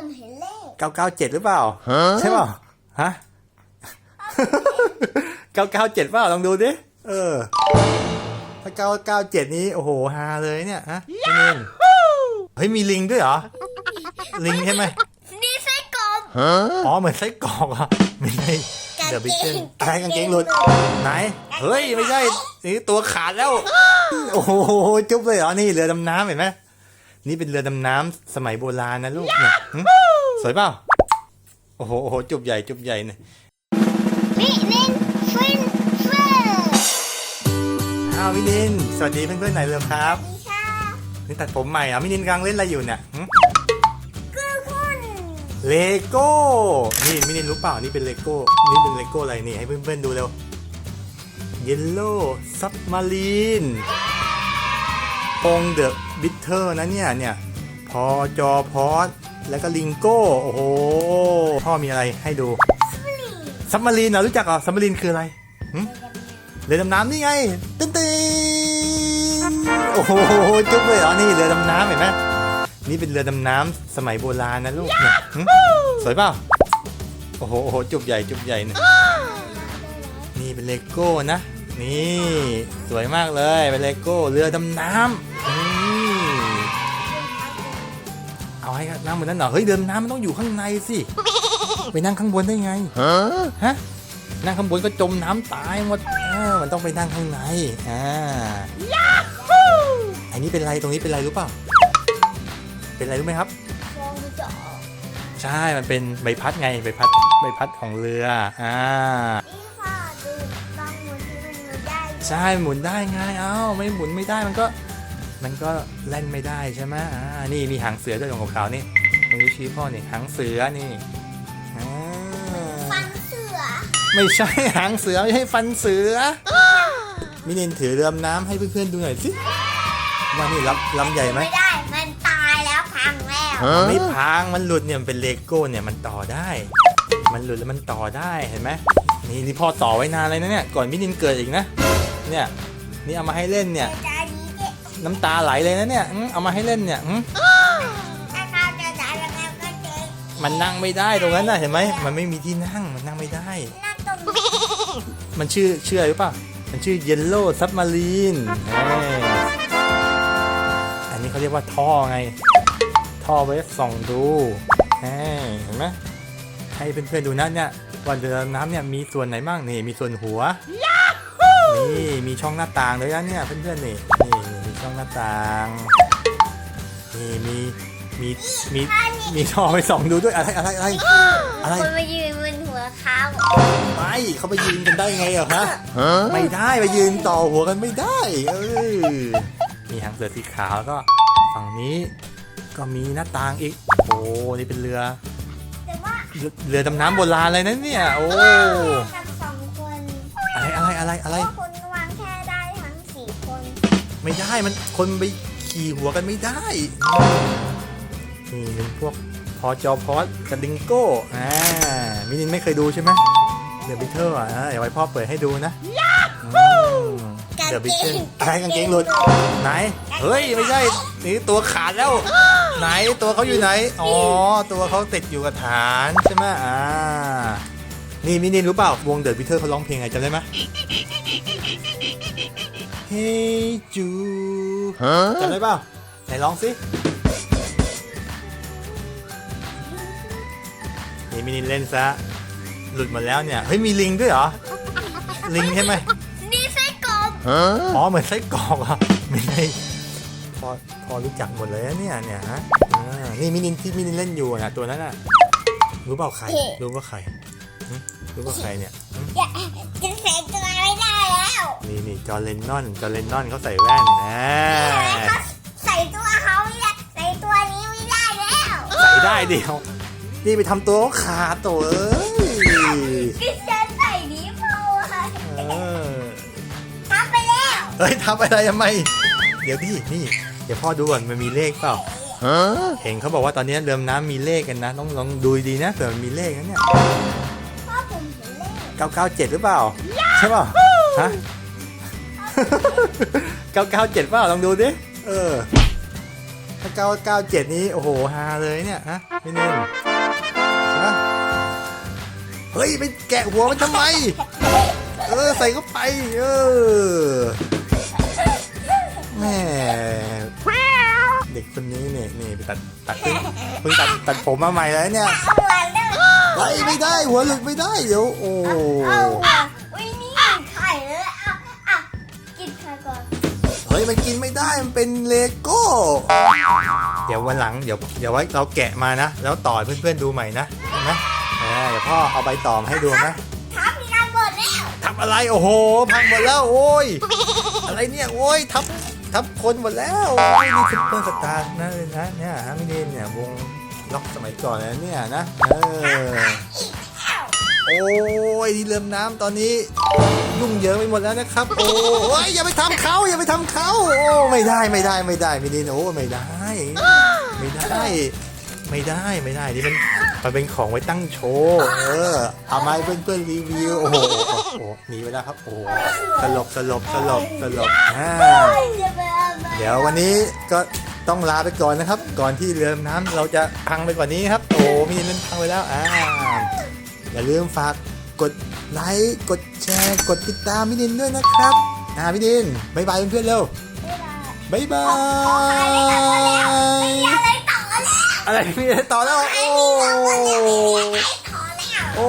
ผมเห็นเลขเก้าเก้าเจ็ดหรือเปล่า ใช่เปล่าฮะเก้าเก้าเจ็ดเปล่าลองดูดิ เออ ถ้าเก้าเก้าเจ็ดนี้ โอ้โหฮาเลยเนี่ยฮะพี่นินเฮ้ย มีลิงด้วยเหรอ ลิงใช่ไหมนี่ไส้กรอกอ๋อ เหมือนไส้กรอกอะไม่ใช่กางเกงเดอะบิ๊กเกนอะไรกางเกงหลุด ไหน เฮ้ย ไม่ใช่ นี่ตัวขาดแล้ว โอ้โห จุ๊บเลยเหรอ นี่เรือดำน้ำเห็นไหม นี่เป็นเรือดำน้ำสมัยโบราณนะลูกเนี่ยหึสวยเปล่าโอ้โหโอ้โหจุบใหญ่จุบใหญ่เนี่ยมินินฟินเฟอร์อ้าวมินินสวัสดีเพื่อนๆหน่อยเร็วครับดีค่ะนี่ตัดผมใหม่เหรอะมินินกำลังเล่นอะไรอยู่เนี่ยหึคือคุณเลโก้ นี่มินินรู้เปล่า นี่เป็นเลโก้ นี่เป็นเลโก้อะไรนี่ ให้เพื่อนๆดูเร็ว เยลโล่ซับมารีนองเดอะ บิทเทอร์นะเนี่ยเนี่ยพอจอพอสแล้วก็ลิงโก้ โอ้โห พ่อมีอะไรให้ดูซับมารีนเหรอรู้จักเหรอซับมารีนคืออะไรหึเรือดำน้ำนี่ไงตึ้นตึ้นโอ้โหจุ๊บเลยเหรอนี่เรือดำน้ำเห็นไหมนี่เป็นเรือดำน้ำสมัยโบราณนะลูกเนี่ยหึสวยเปล่าโอ้โหโอ้โหจุ๊บใหญ่จุ๊บใหญ่เนี่ยนี่เป็นเลโก้นะ นี่ สวยมากเลยเป็นเลโก้เรือดำน้ำ เอาให้นั่งบนนั้นเหรอเฮ้ยเรือดำน้ำมันต้องอยู่ข้างในสิไปนั่งข้างบนได้ไงฮะนั่งข้างบนก็จมน้ำตายหมดเออมันต้องไปนั่งข้างในอ่าอันนี้เป็นไรตรงนี้เป็นไรรู้เปล่าเป็นไรรู้ไหมครับฟองจะออกใช่ มันเป็นใบพัดไงใบพัดใบพัดของเรืออ่านี่ค่ะดูบางหมุนที่มันอยู่ได้ใช่หมุนได้ไงเอ้าไม่หมุนไม่ได้มันก็ มันก็แล่นไม่ได้ใช่ไหมอ่านี่มีหางเสือด้วยของขาวๆนี่ตรงนี้ชี้พ่อนี่หางเสือนี่อ่าฟันเสือไม่ใช่หางเสือไม่ใช่ฟันเสือมินินถือเรือดำน้ำให้เพื่อนๆดูหน่อยสิว่านี่ลำลำใหญ่ไหมไม่ได้ มันตายแล้วพังแล้วมันไม่พังมันหลุดเนี่ยมันเป็นเลโก้เนี่ยมันต่อได้ มันหลุดแล้วมันต่อได้เห็นไหมนี่นี่พ่อต่อไว้นานเลยนะเนี่ยก่อนมินินเกิดอีกนะเนี่ยนี่เอามาให้เล่นเนี่ยจะดีเด็ก น้ำตาไหลเลยนะเนี่ยอื้อเอามาให้เล่นเนี่ยอื้อถ้าเขาจะตายแล้วก็เจ๊งมันนั่งไม่ได้ตรงนั้นนะเห็นไหมมันไม่มีที่นั่งมันนั่งไม่ได้ นั่งตรงนี้มันชื่อชื่ออะไรรู้ป่ะมันชื่อ Yellow Submarine อันนี้เขาเรียกว่าท่อไง ท่อไว้ส่องดูเฮ้ยเห็นไหมให้เพื่อนๆดูนะเนี่ยว่าเรือดำน้ำเนี่ยมีส่วนไหนบ้างนี่มีส่วนหัวนี่มีช่องหน้าต่างด้วยนะเนี่ยเพื่อนๆนี่นี่มี ช่องหน้าต่างนี่มีมีมีมีท่อไว้ส่องดูด้วยอะไรอะไรอะไรอะไรคนมายืนบนหัวเขาไม่เขาไปยืนกันได้ไงเหรอฮะไม่ได้ไปยืนต่อหัวกันไม่ได้เออมีหางเสือสีขาวแล้วก็ฝั่งนี้ก็มีหน้าต่างอีก โอ้นี่เป็นเรือแต่ว่าเรือเรือดำน้ำโบราณเลยนะเนี่ย โอ้กับสองคนอะไรอะไรอะไรอะไร ไม่ได้มันคนไปขี่หัวกันไม่ได้ นี่เป็นพวกพอจอพอสกับดิงโก้อ่ามินินไม่เคยดูใช่ไหมเดอะบิทเทิลอะอ่าเดี๋ยวไว้พ่อเปิดให้ดูนะเดอะบิทเทิลอะไรกางเกงหลุดไหน เฮ้ย ไม่ใช่ นี่ตัวขาดแล้ว ไหนตัวเขาอยู่ไหน อ๋อ ตัวเขาติดอยู่กับฐานใช่ไหมอ่า นี่มินินรู้เปล่าวงเดอะบิทเทิลเขาร้องเพลงไงจำได้ไหม Hey Jude จำได้เปล่าไหนร้องสินี่มินินเล่นซะ หลุดหมดแล้วเนี่ย เฮ้ย มีลิงด้วยเหรอ ลิงใช่ไหมนี่ไส้กรอกอ๋อ เหมือนไส้กรอกอะไม่ใช่พอพอรู้จักหมดเลยนะเนี่ยเนี่ยฮะอ่านี่มินินที่มินินเล่นอยู่นะตัวนั้นน่ะรู้เปล่าใคร รู้ว่าใครหึรู้ว่าใครเนี่ย จอร์เลนนอน จอร์เลนนอนเขาใส่แว่นนะเขาใส่ตัวเขาไม่ได้ใส่ตัวนี้ไม่ได้แล้วใส่ได้เดียว นี่ไปทำตัวเขาขาดตัวเอ้ยก็ฉันใส่นี้พอค่ะเออทำไปแล้วเฮ้ยทำอะไรทำไม เดี๋ยวดินี่ เดี๋ยวพ่อดูก่อนมันมีเลขเปล่าเห็นเขาบอกว่าตอนนี้เรือน้ำมีเลขกันนะ ต้องลองดูดีนะเผื่อมันมีเลขนะเนี่ยพ่อผมเห็นเลข997 หรือเปล่า ใช่ เปล่าฮะ997เปล่าลองดูดิ เออ ถ้าเก้าเก้าเจ็ดนี้ โอ้โหฮาเลยเนี่ยฮะพี่เนมใช่ปะเฮ้ย ไปแกะหัวมันทำไม เออ ใส่เข้าไป เออแหม่เด็กคนนี้เนี่ยนี่ไปตัดตัดเพิ่งเพิ่งตัดตัดผมมาใหม่แล้วเนี่ย เอาหัวเด้อเฮ้ยไม่ได้หัวหลุดไม่ได้เดี๋ยวโอ้ เอาหัว ยมันกินไม่ได้มันเป็นเลโก้ เดี๋ยววันหลังเดี๋ยวเดี๋ยวไว้เราแกะมานะ แล้วต่อให้เพื่อนๆดูใหม่นะนะเออเดี๋ยวพ่อเอาใบต่อมาให้ดูนะทับมีน้ำหมดแล้วทำอะไรโอ้โหพังหมดแล้วโอ้ยอะไรเนี่ยโอ้ยทับทับคนหมดแล้วโอ้ยนี่ซุปเปอร์สตาร์นะเลยนะเนี่ยฮะมิเดนเนี่ยวงล็อกสมัยก่อนนะเนี่ยนะเออโอ้ยที่เริ่มน้ำตอนนี้ยุ่งเหยิงไปหมดแล้วนะครับ โอ้ยอย่าไปทำเขาอย่าไปทำเขา โอ้ไม่ได้ไม่ได้ไม่ได้ไมิเดนโอ้ไม่ได้ ไม่ได้ไม่ได้ไม่ได้นี่มันมันเป็นของไว้ตั้งโชว์เออเอามาให้เพื่อนๆรีวิวโอ้โหโอ้โหหนีไปแล้วครับโอ้โหสลบสลบสลบสลบอ่าเอามาเดี๋ยววันนี้ก็ต้องลาไปก่อนนะครับ ก่อนที่เรือน้ำเราจะพังไปกว่านี้ครับ โอ้มีเล่นพังไปแล้วอ่า อย่าลืมฝากกดไลค์ กดแชร์ กดติดตามพี่ดินด้วยนะครับ อ่าพี่ดินบายบายเพื่อนๆเร็วบายบาย อะไรต่อแล้วอะไรมีอะไรต่อแล้ว โอ้ต่อแล้วโอ้